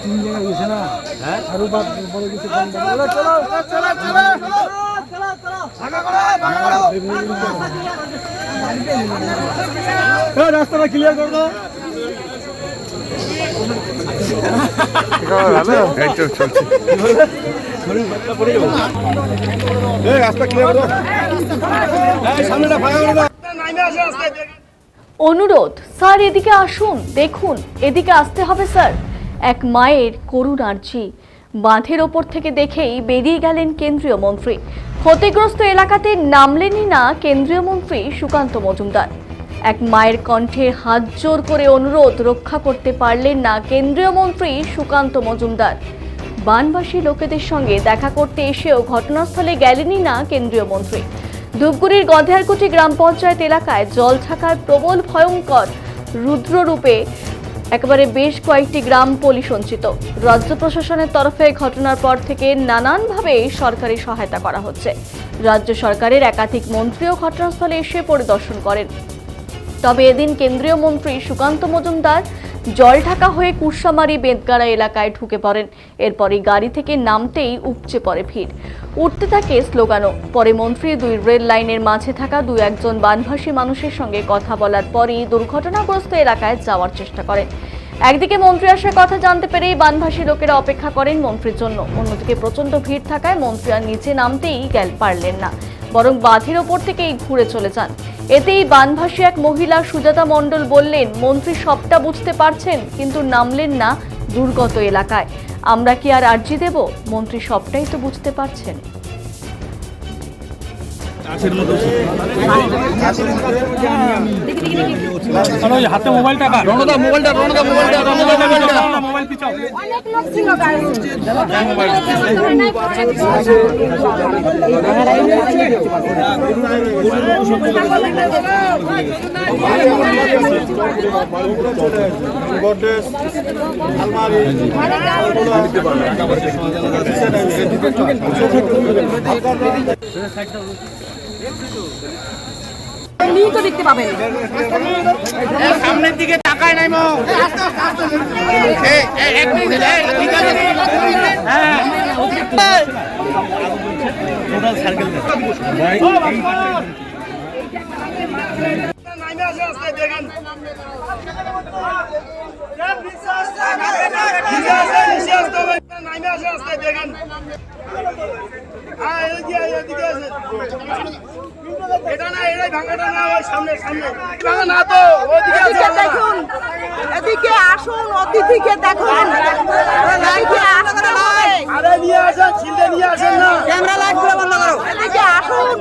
তিন জায়গায় গেছে না হ্যাঁ রাস্তাটা ক্লিয়ার করে। রাস্তা ক্লিয়ার সামনেটা ফাঁকা করে দাও অনুরোধ, স্যার, এদিকে আসুন, দেখুন, এদিকে আসতে হবে, স্যার। এক মায়ের করুণ আর্জি বাঁধের ওপর থেকে দেখেই বেরিয়ে গেলেন কেন্দ্রীয় মন্ত্রী। ক্ষতিগ্রস্ত এলাকাতে নামলেনই না কেন্দ্রীয় মন্ত্রী সুকান্ত মজুমদার। এক মায়ের কণ্ঠে হাত জোর করে অনুরোধ রক্ষা করতে পারলেন না কেন্দ্রীয় মন্ত্রী সুকান্ত মজুমদার। বানবাসী লোকেদের সঙ্গে দেখা করতে এসেও ঘটনাস্থলে গেলেনই না কেন্দ্রীয় মন্ত্রী। ধূপগুড়ির গধেয়ারকুটি গ্রাম পঞ্চায়েত এলাকায় জল থাকার প্রবল ভয়ঙ্কর রুদ্ররূপে একেবারে বেশ কয়েকটি গ্রাম পলি সঞ্চিত। রাজ্য প্রশাসনের তরফে ঘটনার পর থেকে নানানভাবে সরকারি সহায়তা করা হচ্ছে। রাজ্য সরকারের একাধিক মন্ত্রীও ঘটনাস্থলে এসে পরিদর্শন করেন। তবে এদিন কেন্দ্রীয় মন্ত্রী সুকান্ত মজুমদার জল ঢাকা হয়ে কুরসামারি বেদগাড়া এলাকায় ঢুকে পড়েন। এরপরই গাড়ি থেকে নামতেই উপচে পড়ে ভিড়। উঠতে থাকে স্লোগানও। পরে মন্ত্রী দুই রেল লাইনের মাঝে থাকা দু একজন বানভাসী মানুষের সঙ্গে কথা বলার পরই দুর্ঘটনাগ্রস্ত এলাকায় যাওয়ার চেষ্টা করেন। একদিকে মন্ত্রী আসার কথা জানতে পেরেই বানভাসী লোকেরা অপেক্ষা করেন মন্ত্রীর জন্য। অন্যদিকে প্রচণ্ড ভিড় থাকায় মন্ত্রী আর নিচে নামতেই গেল পারলেন না। বরং বাঁধের ওপর থেকেই ঘুরে চলে যান। এতেই বানভাসী এক মহিলা সুজাতা মণ্ডল বললেন, মন্ত্রী সবটা বুঝতে পারছেন, কিন্তু নামলেন না দুর্গত এলাকায়। আমরা কি আর আর্জি দেব? মন্ত্রী সবটাই তো বুঝতে পারছেন। হাতে মোবাইলটা রণদা মোবাইলটা রণদা মোবাইলটা রণদা মোবাইলটা মোবাইল পিছাও। অনেক লোক ছিল গাড়ি গডরেজ আলমারি সামনের দিকে তাকায় নাই মো এই, এই, এক মিনিট, এই, ঠিক আছে। হ্যাঁ। নাইমে আসে আজকে দেখেন। নিচে আসে, নিচে আসতে হবে। দেখেন। হ্যাঁ, এদিকে, এদিকে এটা না এটাই ভাঙাটা না ওই সামনে সামনে। ভাঙা না তো ওইদিকে দেখুন এদিকে আসুন অতিথিকে দেখুন। লাইটে আসতে হবে আরে নিয়ে আসেন ছিলতে নিয়ে আসেন না। ক্যামেরা লাইটগুলো বন্ধ করো। এদিকে আসুন।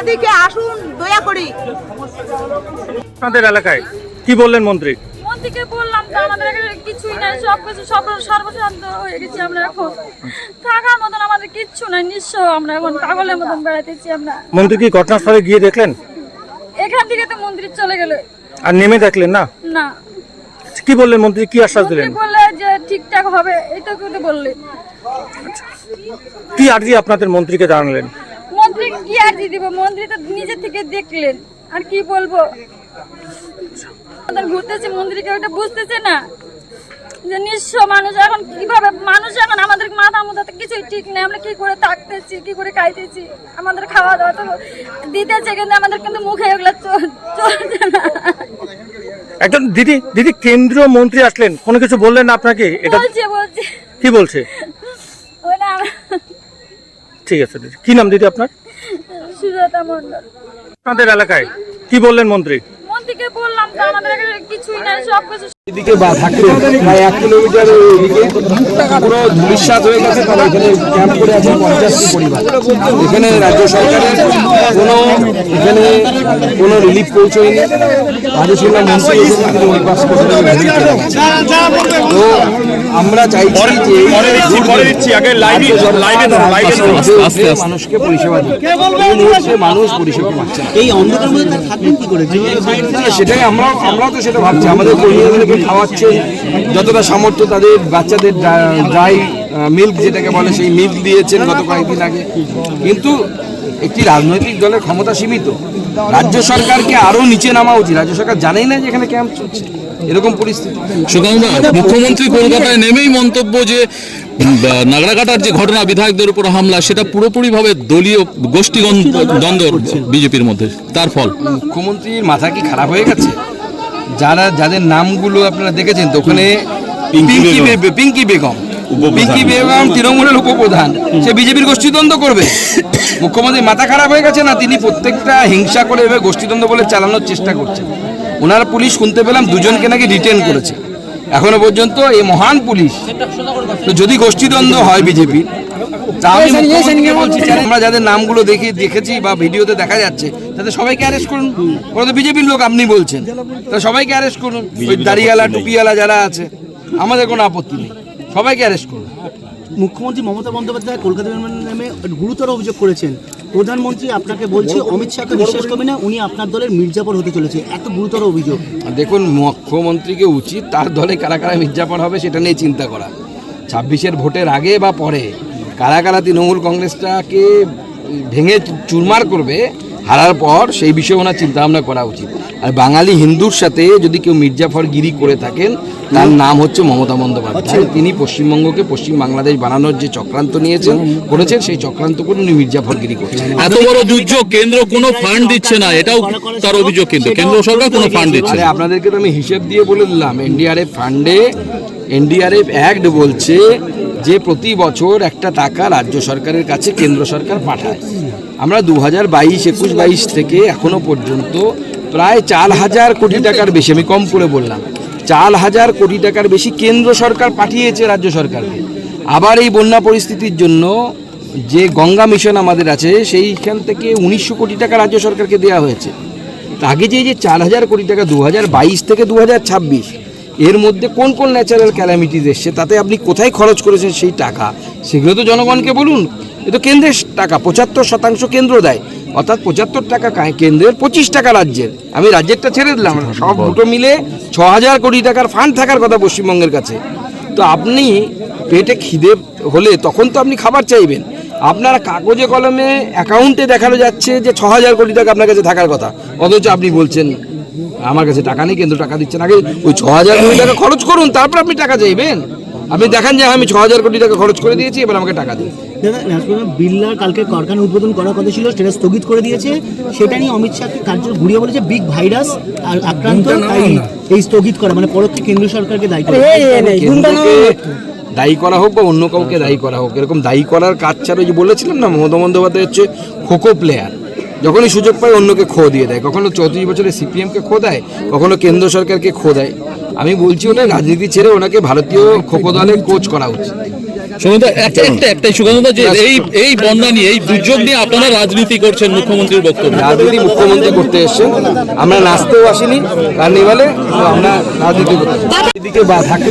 এদিকে আসুন দয়া করি। আপনাদের এলাকায় কি বললেন মন্ত্রী? মন্ত্রীকে বললাম তো আমাদের এখানে কিছুই নাই সব কিছু সব সর্বশান্ত হয়ে গেছি আমরা এখন। থাকার মতন আমাদের কিচ্ছু নাই নিঃস্ব আমরা এখন পাগলের মতন বেড়াতেছি আমরা। মন্ত্রী কি ঘটনাস্থলে গিয়ে দেখলেন? এখান থেকে তো মন্ত্রী চলে গেল। আর নেমে দেখলেন না? না। কি বললেন মন্ত্রী? কি আশ্বাস দিলেন? বললে যে ঠিকঠাক হবে এটা কিন্তু বললে। কি আর্জি আপনাদের মন্ত্রীকে জানালেন? মন্ত্রী কি আর দিয়ে দিব? মন্ত্রী তো নিজে থেকে দেখলেন। আর কি বলব? ঘুরতেছে মন্ত্রীকে ওটা বুঝতেছে না। যে নিঃস্ব মানুষ এখন কীভাবে মানুষ এখন আমাদের মাথা মধ্যে কিছুই ঠিক নেই। আমরা কি করে থাকতেছি কি করে খাইতেছি? আমাদের খাওয়া দাওয়া তো দিতেছে কিন্তু আমাদের কিন্তু মুখে এগুলো চল- চলছে না। একজন দিদি দিদি কেন্দ্রীয় মন্ত্রী আসলেন। কোনো কিছু বললেন না আপনাকে? এটা বলছে বলছে। কি বলছে? ঠিক আছে দিদি। কি নাম দিদি আপনার? সুজাতা মন্ডল আপনাদের এলাকায়। কি বললেন মন্ত্রী? মন্ত্রীকে তো আমাদের কিছুই নাই সব কিছু এদিকে বা থাকতে প্রায় এক কিলোমিটার এদিকে পুরো ধুলিস্বাদ হয়ে গেছে তারা এখানে ক্যাম্প করে আছে পঞ্চাশটি পরিবার। এখানে রাজ্য সরকারের কোনো এখানে কোনো রিলিফ পৌঁছয়নি। শুনলাম মন্ত্রী। তো আমরা চাইছি যে মানুষকে পরিষেবা মুহূর্তে মানুষ পরিষেবা পাচ্ছে এই অন্ধকার মধ্যে থাকবেন কি করে? সেটাই আমরা আমরাও তো সেটা ভাবছি। আমাদের কর্মীদেরকে খাওয়াচ্ছে। যতটা সামর্থ্য তাদের বাচ্চাদের ড্রাই মিল্ক যেটাকে বলে সেই মিল্ক দিয়েছেন গত কয়েকদিন আগে। কিন্তু একটি রাজনৈতিক দলের ক্ষমতা সীমিত। রাজ্য সরকারকে আরও নিচে নামা উচিত। রাজ্য সরকার জানেই না যে এখানে ক্যাম্প চলছে। এরকম পরিস্থিতি। সুকান্ত মুখ্যমন্ত্রী কলকাতায় নেমেই মন্তব্য যে নাগরাকাটার যে ঘটনা বিধায়কদের উপর হামলা সেটা পুরোপুরিভাবে দলীয় গোষ্ঠী দ্বন্দ্ব বিজেপির মধ্যে। তার ফল? মুখ্যমন্ত্রীর মাথা কি খারাপ হয়ে গেছে? যারা যাদের নামগুলো আপনারা দেখেছেন তো ওখানে পিঙ্কি পিঙ্কি বেগম। পিঙ্কি বেগম। তৃণমূলের উপপ্রধান। সে বিজেপির গোষ্ঠীদ্বন্দ্ব করবে। মুখ্যমন্ত্রীর মাথা খারাপ হয়ে গেছে না? তিনি প্রত্যেকটা হিংসা করে এভাবে গোষ্ঠীদ্বন্দ্ব বলে চালানোর চেষ্টা করছেন। ওনার পুলিশ শুনতে পেলাম দুজনকে নাকি রিটেন করেছে। এখনও পর্যন্ত এই মহান পুলিশ তো যদি গোষ্ঠীদ্বন্দ্ব হয় বিজেপি তা আমি মুখ্যমন্ত্রীকে বলছি যে আমরা যাদের নামগুলো দেখি দেখেছি বা ভিডিওতে দেখা যাচ্ছে তাদের সবাইকে অ্যারেস্ট করুন। ওরা তো বিজেপির লোক আপনি বলছেন। তা সবাইকে অ্যারেস্ট করুন। ওই দাড়িওয়ালা টুপিওয়ালা যারা আছে আমাদের কোনো আপত্তি নেই। সবাইকে অ্যারেস্ট করুন। মুখ্যমন্ত্রী মমতা বন্দ্যোপাধ্যায় কলকাতা নামে গুরুতর অভিযোগ করেছেন। প্রধানমন্ত্রী আপনাকে বলছে অমিত শাহকে বিশ্বাস করবে না উনি আপনার দলের মির্জাপুর হতে চলেছে। এত গুরুতর অভিযোগ। দেখুন মুখ্যমন্ত্রীকে উচিত তার দলে কারা কারা মির্জাফর হবে সেটা নিয়ে চিন্তা করা। ছাব্বিশের ভোটের আগে বা পরে কারা কারা তৃণমূল কংগ্রেসটাকে ভেঙে চুরমার করবে হারার পর সেই বিষয়ে ওনার চিন্তা ভাবনা করা উচিত। আর বাঙালি হিন্দুর সাথে যদি কেউ মির্জাফর গিরি করে থাকেন তার নাম হচ্ছে মমতা বন্দ্যোপাধ্যায়। তিনি পশ্চিমবঙ্গকে পশ্চিম বাংলাদেশ বানানোর যে চক্রান্ত নিয়েছেন করেছেন সেই চক্রান্ত করে উনি মির্জাফর গিরি করছেন। এত বড় দুর্যোগ কেন্দ্র কোনো ফান্ড দিচ্ছে না এটাও তার অভিযোগ কিন্তু। কেন্দ্র সরকার কোনো ফান্ড দিচ্ছে আরে না। আপনাদেরকে তো আমি হিসেব দিয়ে বলে দিলাম এনডিআরএফ ফান্ডে এনডিআরএফ অ্যাক্ট বলছে যে প্রতি বছর একটা টাকা রাজ্য সরকারের কাছে কেন্দ্র সরকার পাঠায়। আমরা দু হাজার বাইশ, একুশ বাইশ থেকে এখনও পর্যন্ত প্রায় চার হাজার কোটি টাকার বেশি, আমি কম করে বললাম, চার হাজার কোটি টাকার বেশি কেন্দ্র সরকার পাঠিয়েছে রাজ্য সরকারকে। আবার এই বন্যা পরিস্থিতির জন্য যে গঙ্গা মিশন আমাদের আছে, সেইখান থেকে উনিশশো কোটি টাকা রাজ্য সরকারকে দেওয়া হয়েছে। আগে যে যে চার হাজার কোটি টাকা দু হাজার বাইশ থেকে দু হাজার ছাব্বিশ এর মধ্যে কোন কোন ন্যাচারাল ক্যালামিটিস এসছে? তাতে আপনি কোথায় খরচ করেছেন সেই টাকা? সেগুলো তো জনগণকে বলুন। এ তো কেন্দ্রের টাকা, পঁচাত্তর শতাংশ কেন্দ্র দেয়। অর্থাৎ পঁচাত্তর টাকা কেন্দ্রের পঁচিশ টাকা রাজ্যের। আমি রাজ্যেরটা ছেড়ে দিলাম। সব দুটো মিলে ছ হাজার কোটি টাকার ফান্ড থাকার কথা পশ্চিমবঙ্গের কাছে। তো আপনি পেটে খিদে হলে তখন তো আপনি খাবার চাইবেন। আপনার কাগজে কলমে অ্যাকাউন্টে দেখানো যাচ্ছে যে ছ হাজার কোটি টাকা আপনার কাছে থাকার কথা। অথচ আপনি বলছেন আমার কাছে টাকা নেই কেন্দ্র টাকা দিচ্ছেন আগে। ওই ছ হাজার কোটি টাকা খরচ করুন তারপর আপনি টাকা চাইবেন। আপনি দেখান যে আমি ছ হাজার কোটি টাকা খরচ করে দিয়েছি এবার আমাকে টাকা দিন। বিড়লার কালকে কারখানা উদ্বোধন করার কথা ছিল সেটা স্থগিত করে দিয়েছে। সেটা নিয়ে অমিত শাহকে কার্য ঘুরিয়ে বলেছে বিগ ভাইরাস আর আক্রান্ত এই স্থগিত করা মানে পরোক্ষে কেন্দ্র সরকারকে দায়ী করে। দায়ী করা হোক বা অন্য কাউকে দায়ী করা হোক এরকম দায়ী করার কাজ ছাড়া ওই যে বলেছিলাম না মমতা বন্দ্যোপাধ্যায় হচ্ছে খোখো প্লেয়ার যখনই সুযোগ পায় অন্যকে খো দিয়ে দেয়। কখনো চৌত্রিশ বছরে সিপিএমকে খো দেয় কখনো কেন্দ্র সরকারকে খো দেয়। আমি বলছি ওটা রাজনীতি ছেড়ে ওনাকে ভারতীয় খোখো দলের কোচ করা উচিত। একটা একটা একটাই যে এই এই বন্যা নিয়ে এই দুর্যোগ নিয়ে আপনারা রাজনীতি করছেন মুখ্যমন্ত্রীর বক্তব্য। রাজনীতি মুখ্যমন্ত্রী করতে এসছেন। আমরা নাচতেও আসিনি কার্নিভালে আমরা রাজনীতি করতে এসেছি। এদিকে বা থাকতে